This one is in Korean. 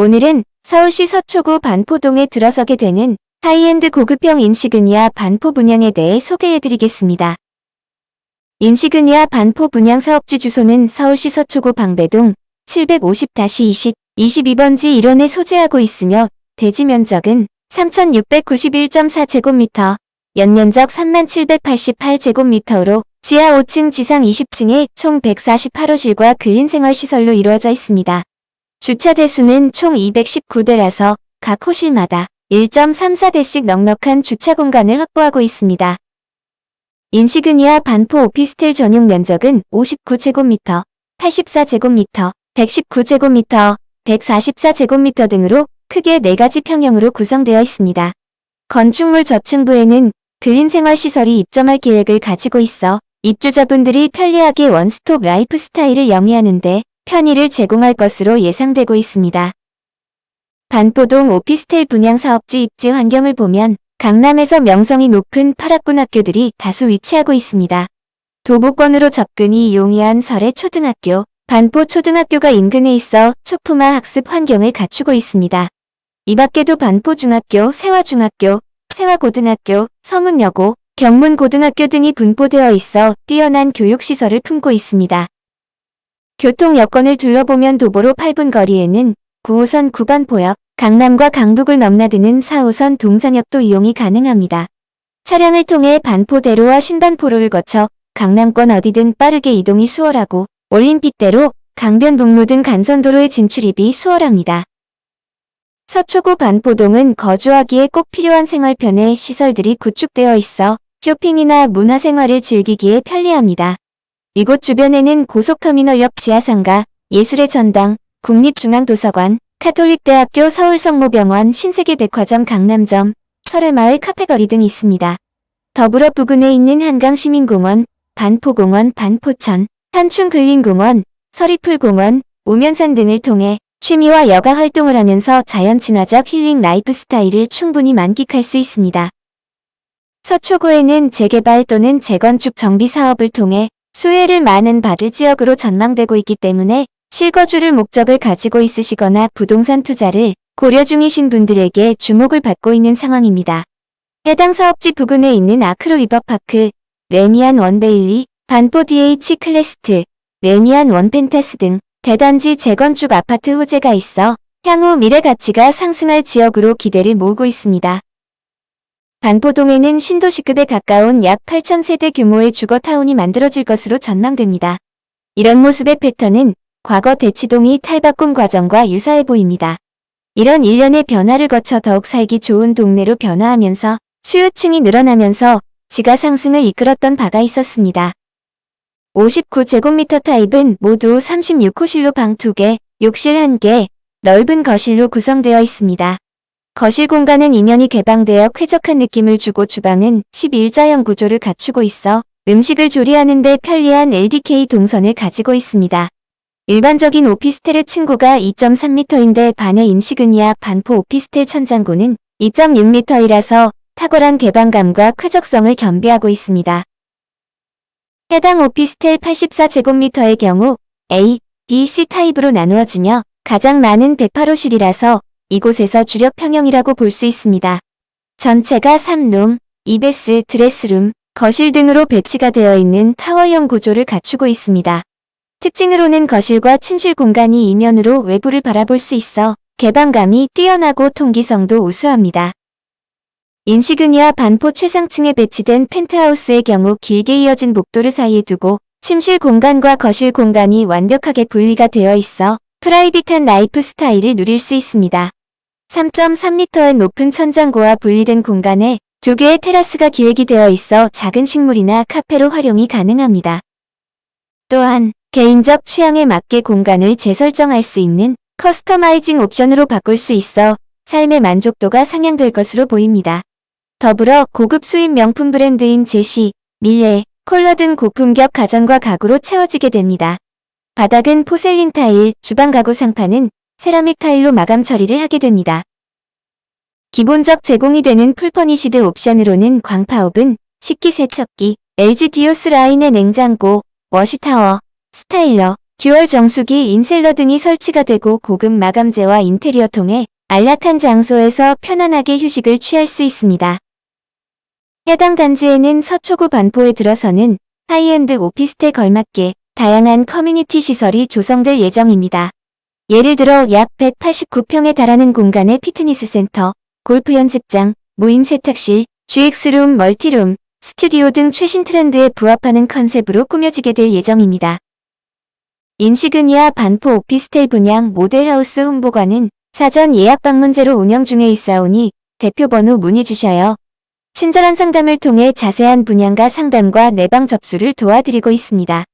오늘은 서울시 서초구 반포동에 들어서게 되는 하이엔드 고급형 인시그니아 반포 분양에 대해 소개해드리겠습니다. 인시그니아 반포 분양 사업지 주소는 서울시 서초구 방배동 750-20 22번지 1원에 소재하고 있으며 대지 면적은 3691.4제곱미터, 연면적 3788제곱미터로 지하 5층 지상 20층에 총 148호실과 근린생활시설로 이루어져 있습니다. 주차 대수는 총 219대라서 각 호실마다 1.34대씩 넉넉한 주차 공간을 확보하고 있습니다. 인시그니아 반포 오피스텔 전용 면적은 59제곱미터, 84제곱미터, 119제곱미터, 144제곱미터 등으로 크게 4가지 평형으로 구성되어 있습니다. 건축물 저층부에는 근린생활시설이 입점할 계획을 가지고 있어 입주자분들이 편리하게 원스톱 라이프 스타일을 영위하는데 편의를 제공할 것으로 예상되고 있습니다. 반포동 오피스텔 분양 사업지 입지 환경을 보면 강남에서 명성이 높은 파락군 학교들이 다수 위치하고 있습니다. 도보권으로 접근이 용이한 설의 초등학교, 반포 초등학교가 인근에 있어 초품화 학습 환경을 갖추고 있습니다. 이 밖에도 반포 중학교, 세화중학교, 세화고등학교, 서문여고, 경문고등학교 등이 분포되어 있어 뛰어난 교육시설을 품고 있습니다. 교통 여건을 둘러보면 도보로 8분 거리에는 9호선 구반포역, 강남과 강북을 넘나드는 4호선 동장역도 이용이 가능합니다. 차량을 통해 반포대로와 신반포로를 거쳐 강남권 어디든 빠르게 이동이 수월하고 올림픽대로 강변북로 등 간선도로의 진출입이 수월합니다. 서초구 반포동은 거주하기에 꼭 필요한 생활편의 시설들이 구축되어 있어 쇼핑이나 문화생활을 즐기기에 편리합니다. 이곳 주변에는 고속터미널역 지하상가, 예술의 전당, 국립중앙도서관, 카톨릭대학교 서울성모병원 신세계백화점 강남점, 설해마을 카페거리 등이 있습니다. 더불어 부근에 있는 한강시민공원, 반포공원, 반포천, 한충근린공원, 서리풀공원, 우면산 등을 통해 취미와 여가 활동을 하면서 자연 친화적 힐링 라이프 스타일을 충분히 만끽할 수 있습니다. 서초구에는 재개발 또는 재건축 정비 사업을 통해 수혜를 많은 받을 지역으로 전망되고 있기 때문에 실거주를 목적을 가지고 있으시거나 부동산 투자를 고려 중이신 분들에게 주목을 받고 있는 상황입니다. 해당 사업지 부근에 있는 아크로 리버파크, 레미안 원베일리, 반포 DH 클래스트, 레미안 원펜타스 등 대단지 재건축 아파트 호재가 있어 향후 미래 가치가 상승할 지역으로 기대를 모으고 있습니다. 반포동에는 신도시급에 가까운 약 8,000세대 규모의 주거타운이 만들어질 것으로 전망됩니다. 이런 모습의 패턴은 과거 대치동이 탈바꿈 과정과 유사해 보입니다. 이런 일련의 변화를 거쳐 더욱 살기 좋은 동네로 변화하면서 수요층이 늘어나면서 지가 상승을 이끌었던 바가 있었습니다. 59제곱미터 타입은 모두 36호실로 방 2개, 욕실 1개, 넓은 거실로 구성되어 있습니다. 거실 공간은 이면이 개방되어 쾌적한 느낌을 주고 주방은 11자형 구조를 갖추고 있어 음식을 조리하는 데 편리한 LDK 동선을 가지고 있습니다. 일반적인 오피스텔의 층고가 2.3m인데 반의 인시그니아 반포 오피스텔 천장고는 2.6m이라서 탁월한 개방감과 쾌적성을 겸비하고 있습니다. 해당 오피스텔 84제곱미터의 경우 A, B, C 타입으로 나누어지며 가장 많은 108호실이라서 이곳에서 주력 평형이라고 볼 수 있습니다. 전체가 3룸, 2베스, 드레스룸, 거실 등으로 배치가 되어 있는 타워형 구조를 갖추고 있습니다. 특징으로는 거실과 침실 공간이 이면으로 외부를 바라볼 수 있어 개방감이 뛰어나고 통기성도 우수합니다. 인시그니아 반포 최상층에 배치된 펜트하우스의 경우 길게 이어진 복도를 사이에 두고 침실 공간과 거실 공간이 완벽하게 분리가 되어 있어 프라이빗한 라이프 스타일을 누릴 수 있습니다. 3.3m의 높은 천장고와 분리된 공간에 두 개의 테라스가 기획이 되어 있어 작은 식물이나 카페로 활용이 가능합니다. 또한 개인적 취향에 맞게 공간을 재설정할 수 있는 커스터마이징 옵션으로 바꿀 수 있어 삶의 만족도가 상향될 것으로 보입니다. 더불어 고급 수입 명품 브랜드인 제시, 밀레, 콜러 등 고품격 가전과 가구로 채워지게 됩니다. 바닥은 포셀린 타일, 주방 가구 상판은 세라믹 타일로 마감 처리를 하게 됩니다. 기본적 제공이 되는 풀퍼니시드 옵션으로는 광파오븐, 식기세척기, LG 디오스 라인의 냉장고, 워시타워, 스타일러, 듀얼 정수기 인셀러 등이 설치가 되고 고급 마감재와 인테리어 통해 안락한 장소에서 편안하게 휴식을 취할 수 있습니다. 해당 단지에는 서초구 반포에 들어서는 하이엔드 오피스텔 걸맞게 다양한 커뮤니티 시설이 조성될 예정입니다. 예를 들어 약 189평에 달하는 공간의 피트니스 센터, 골프 연습장, 무인 세탁실, GX룸, 멀티룸, 스튜디오 등 최신 트렌드에 부합하는 컨셉으로 꾸며지게 될 예정입니다. 인시그니아 반포 오피스텔 분양 모델하우스 홍보관은 사전 예약 방문제로 운영 중에 있사오니 대표 번호 문의 주셔요. 친절한 상담을 통해 자세한 분양가 상담과 내방 접수를 도와드리고 있습니다.